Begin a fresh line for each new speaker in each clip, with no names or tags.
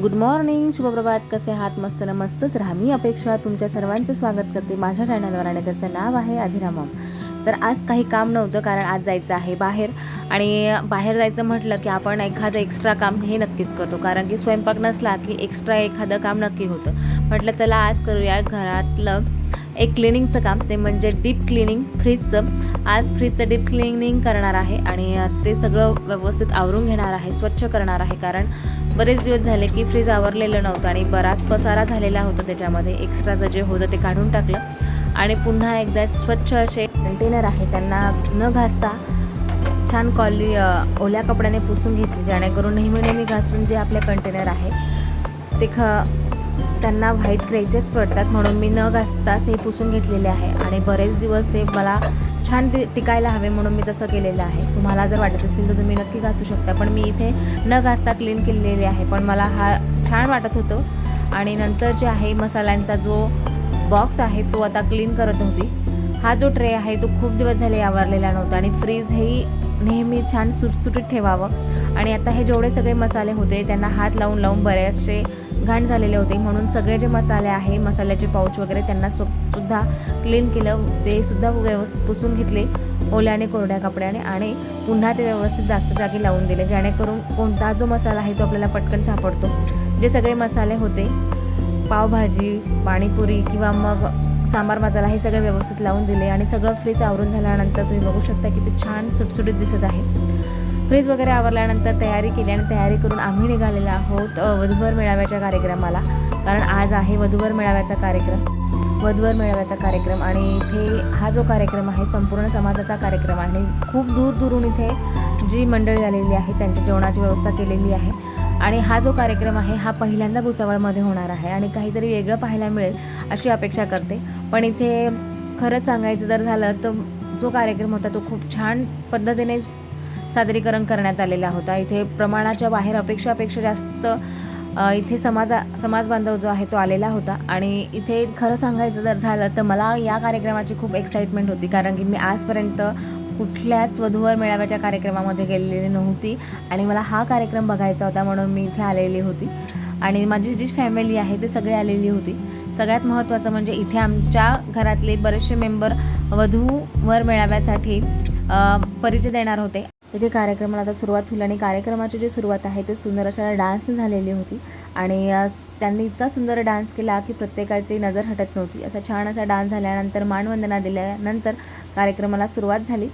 Good morning शुभप्रभात कसे आहात? मस्त न मस्तच राहा. मी अपेक्षा तुमच्या सर्वांचं स्वागत करते. माझ्या चॅनलवर आणि त्याचं नाव आहे अधिरामम. तर आज काही काम नव्हतं कारण आज जायचं आहे बाहेर. आणि बाहेर जायचं म्हटलं की आपण एखादं एक्स्ट्रा काम हे नक्कीच करतो. कारण की स्वयंपाक नसला की एक्स्ट्रा एखादं काम नक्की होतं. म्हटलं चला आज करूया घरातलं एक क्लिनिंगचं काम ते म्हणजे डीप क्लिनिंग फ्रीजचं आज फ्रीजचं डीप क्लिनिंग करणार आहे आणि ते सगळं व्यवस्थित आवरून घेणार आहे स्वच्छ करणार आहे. कारण बरेच दिवस झाले की फ्रीज आवरलेलं नव्हतं आणि बराच पसारा झालेला होता त्याच्यामध्ये. एक्स्ट्राचं जे होतं ते काढून टाकलं आणि पुन्हा एकदा स्वच्छ असे कंटेनर आहे त्यांना न घासता छान कॉली ओल्या कपड्याने पुसून घेतली जेणेकरून नेहमी नेहमी घासून जे आपले कंटेनर आहे ते ख त्यांना व्हाईट क्रेचेस पडतात म्हणून मी न घासताच हे पुसून घेतलेले आहे. आणि बरेच दिवस ते मला छान टिकायला हवे म्हणून मी तसं केलेलं आहे. तुम्हाला जर वाटत असेल तर तुम्ही नक्की घासू शकता पण मी इथे न घासता क्लीन केलेले आहे. पण मला हा छान वाटत होतो. आणि नंतर जे आहे मसाल्यांचा जो बॉक्स आहे तो आता क्लीन करत होती. हा जो ट्रे आहे तो खूप दिवस झाले आवरलेला नव्हता आणि फ्रीज हेही नेहमी छान सुटसुटीत ठेवावं. आणि आता हे जेवढे सगळे मसाले होते त्यांना हात लावून लावून बरेचसे घाण झालेले होते. म्हणून सगळे जे मसाले आहे मसाल्याचे पाऊच वगैरे त्यांना सु सुद्धा क्लीन केलं. ते सुद्धा व्यवस्थित पुसून घेतले. ओल्या आणि कोरड्या कपड्याने आणि पुन्हा ते व्यवस्थित जागच्या जागी लावून दिले. जेणेकरून कोणता जो मसाला आहे तो आपल्याला पटकन सापडतो. जे सगळे मसाले होते पावभाजी पाणीपुरी किंवा मग सांबार मसाला हे सगळे व्यवस्थित लावून दिले आणि सगळं फ्रीज आवरून झाल्यानंतर तुम्ही बघू शकता की ते छान सुटसुटीत दिसत आहे. फ्रीज वगैरे आवरल्यानंतर तयारी केली आणि तयारी करून आम्ही निघालेलो आहोत वधूवर मेळाव्याच्या कार्यक्रमाला. कारण आज आहे वधूवर मेळाव्याचा कार्यक्रम. वधूवर मेळाव्याचा कार्यक्रम आणि इथे हा जो कार्यक्रम आहे संपूर्ण समाजाचा कार्यक्रम आहे. आणि खूप दूर दूरून इथे जी मंडळी आलेली आहे त्यांच्या जेवणाची व्यवस्था केलेली आहे. आणि हा जो कार्यक्रम आहे हा पहिल्यांदा भुसावळमध्ये होणार आहे आणि काहीतरी वेगळं पाहायला मिळेल अशी अपेक्षा करते. पण इथे खरंच सांगायचं जर झालं तर जो कार्यक्रम होता तो खूप छान पद्धतीने सादरीकरण करण्यात आलेला होता. इथे प्रमाणाच्या बाहेर अपेक्षापेक्षा जास्त इथे समाजा समाज बांधव जो आहे तो आलेला होता. आणि इथे खरं सांगायचं जर झालं तर मला या कार्यक्रमाची खूप एक्साइटमेंट होती. कारण की मी आजपर्यंत कुठल्याच वधूवर मेळाव्याच्या कार्यक्रमामध्ये गेलेली नव्हती. आणि मला हा कार्यक्रम बघायचा होता म्हणून मी इथे आलेली होती. आणि माझी जी फॅमिली आहे ते सगळे आलेली होती. सगळ्यात महत्त्वाचं म्हणजे इथे आमच्या घरातले बरेचसे मेंबर वधूवर मेळाव्यासाठी परिचय देणार होते. इथे कार्यक्रमाला आता सुरुवात होईल आणि कार्यक्रमाची जी सुरुवात आहे ते सुंदर अशा डान्सने झालेली होती. आणि त्यांनी इतका सुंदर डान्स केला की प्रत्येकाची नजर हटत नव्हती. असा छान असा डान्स झाल्यानंतर मानवंदना दिल्यानंतर कार्यक्रमाला सुरुवात झाली.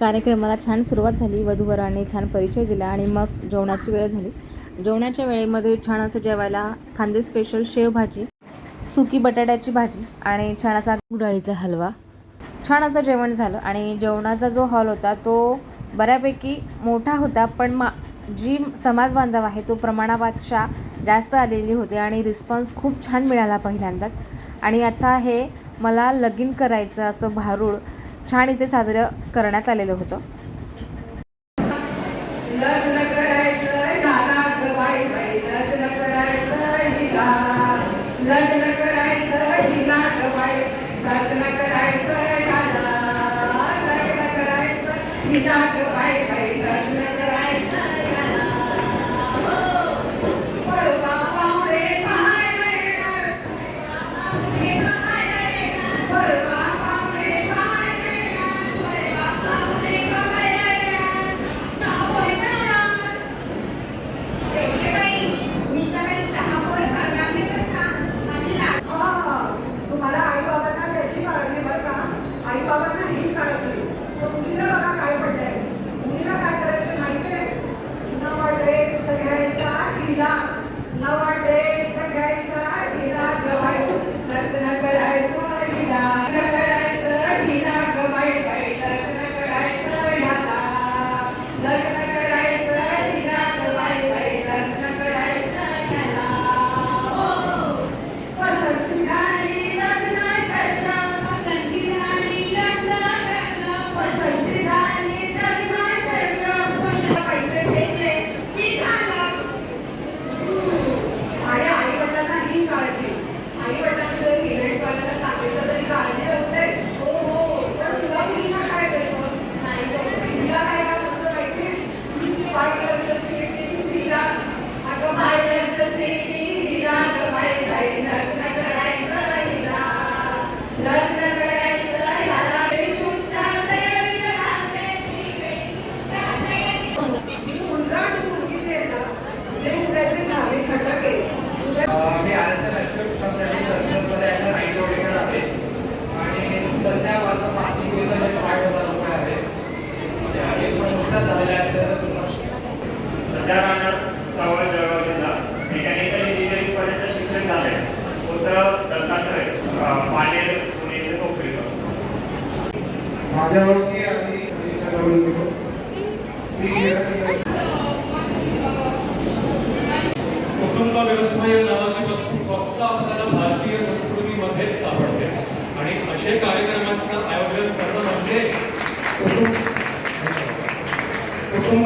कार्यक्रमाला छान सुरुवात झाली. वधूवरांनी छान परिचय दिला आणि मग जेवणाची वेळ झाली. जेवणाच्या वेळेमध्ये छान असं जेवायला खांदे स्पेशल शेवभाजी सुकी बटाट्याची भाजी आणि छान असा गुडाळीचा हलवा. छान असं जेवण झालं आणि जेवणाचा जो हॉल होता तो बऱ्यापैकी मोठा होता. पण मा जी समाज बांधव आहे तो प्रमाणापेक्षा जास्त आलेली होती आणि रिस्पॉन्स खूप छान मिळाला पहिल्यांदाच. आणि आता हे मला लगीन करायचं असं भारूड छान इथे साजरं करण्यात आलेलं होतं.
तिला नवा ड्रेस सगळ्यांचा हिला गवाई लग्न करायचं हिला लग्न करायचं हिला गवाई बाई लग्न करायचं ह्याला लग्न करायचं हिला गवाई बाई लग्न करायचं ह्याला पसंती झाली लग्न करणं पसंती झाली लग्न करणं पसंती झाली लग्न करणं पहिला पैसे घेतले की झालं आणि आई वडिलांना ही काळजी आई वडिलांनी जर इव्हेंट करायला सांगितलं तरी काळजी असतेच हो हो पण तुला मुलीला काय द्यायचं नाही गं, तिला काय काम असतं माहिती पाहिलं सीटी तिला अगं पाहिलं सीटी हिला अगं बाई बाई लग्न करायचं हिला लग्न करायचं ह्याला शुभच्या तयारीला लागते मुलगा आणि मुलगी जे आहे ना जे उद्याचे भावी घटक आहे उद्या
मी आरएसएल राष्ट्रीय संसदमध्ये आहे राईट ऑडिटर आहे आणि सध्या माझं मासिक वेतन हे साठ हजार रुपये आहे म्हणजे आणि पण नुकताच झालेलं आहे तर
सध्या राहणार सावळ जळगाव जिल्हा मेकॅनिकल इंजिनिअरिंग पर्यंत शिक्षण झालंय पुत्र दत्तात्रय अं, पानेर पुणे इथे नोकरी करतो
आणि
कुटुंब व्यवस्था या नावाची वस्तू फक्त आपल्याला भारतीय संस्कृतीमध्येच सापडते. आणि असे कार्यक्रमांचं आयोजन करणं म्हणजे कुटुंब.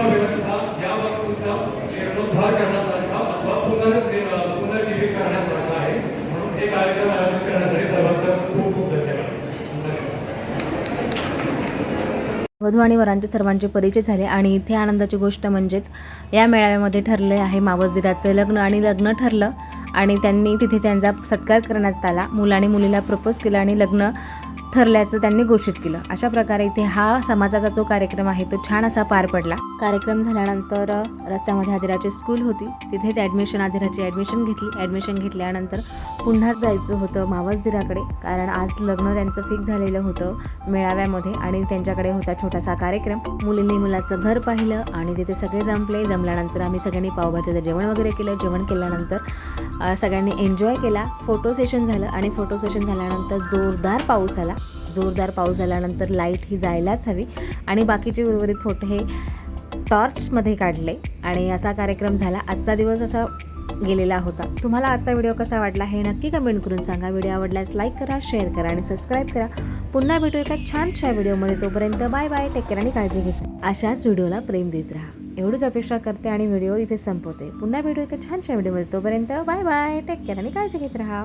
व्यवस्था या वस्तूचा जीर्णोद्धार करण्यासारखा अथवा पुनर्जीवित करण्यासारखा आहे. म्हणून हे कार्यक्रम आयोजित करण्यासाठी सर्वांचा खूप खूप धन्यवाद धन्यवाद
वधू आणि वरांचे सर्वांचे परिचय झाले आणि इथे आनंदाची गोष्ट म्हणजेच या मेळाव्यामध्ये ठरले आहे मावसदिराचं लग्न आणि लग्न ठरलं आणि त्यांनी तिथे त्यांचा सत्कार करण्यात आला. मुलाने मुलीला प्रपोज केलं आणि लग्न ठरल्याचं त्यांनी घोषित केलं. अशा प्रकारे इथे हा समाजाचा जो कार्यक्रम आहे तो छान असा पार पडला. कार्यक्रम झाल्यानंतर रस्त्यामध्ये आदिराची स्कूल होती. तिथेच ॲडमिशन आदिराची ॲडमिशन घेतली. ॲडमिशन घेतल्यानंतर पुन्हा जायचं होतं मावसदिराकडे. कारण आज लग्न त्यांचं फिक्स झालेलं होतं मेळाव्यामध्ये आणि त्यांच्याकडे होता छोटासा कार्यक्रम. मुलींनी मुलाचं घर पाहिलं आणि तिथे सगळे जमले. जमल्यानंतर आम्ही सगळ्यांनी पावभाजीचं जेवण वगैरे केलं. जेवण केल्यानंतर सगळ्यांनी एन्जॉय केला. फोटो सेशन झालं आणि फोटो सेशन झाल्यानंतर जोरदार पाऊस आला. जोरदार पाऊस झाल्यानंतर लाइट ही जायलाच हवी. आणि बाकीचे उर्वरित फोटो हे टॉर्चमध्ये काढले. आणि असा कार्यक्रम झाला. आजचा दिवस असा गेलेला होता. तुम्हाला आजचा व्हिडिओ कसा वाटला हे नक्की कमेंट करून सांगा. व्हिडिओ आवडल्यास लाईक करा शेअर करा आणि सबस्क्राईब करा. पुन्हा भेटू एका छानशा व्हिडिओमध्ये. तोपर्यंत बाय बाय टेक केअर आणि काळजी घे. अशाच व्हिडिओला प्रेम देत राहा. एवढीच अपेक्षा करते आणि व्हिडिओ इथे संपवते. पुन्हा भेटू एका छानशा व्हिडिओमध्ये. तोपर्यंत बाय बाय टेक केअर आणि काळजी घेत राहा.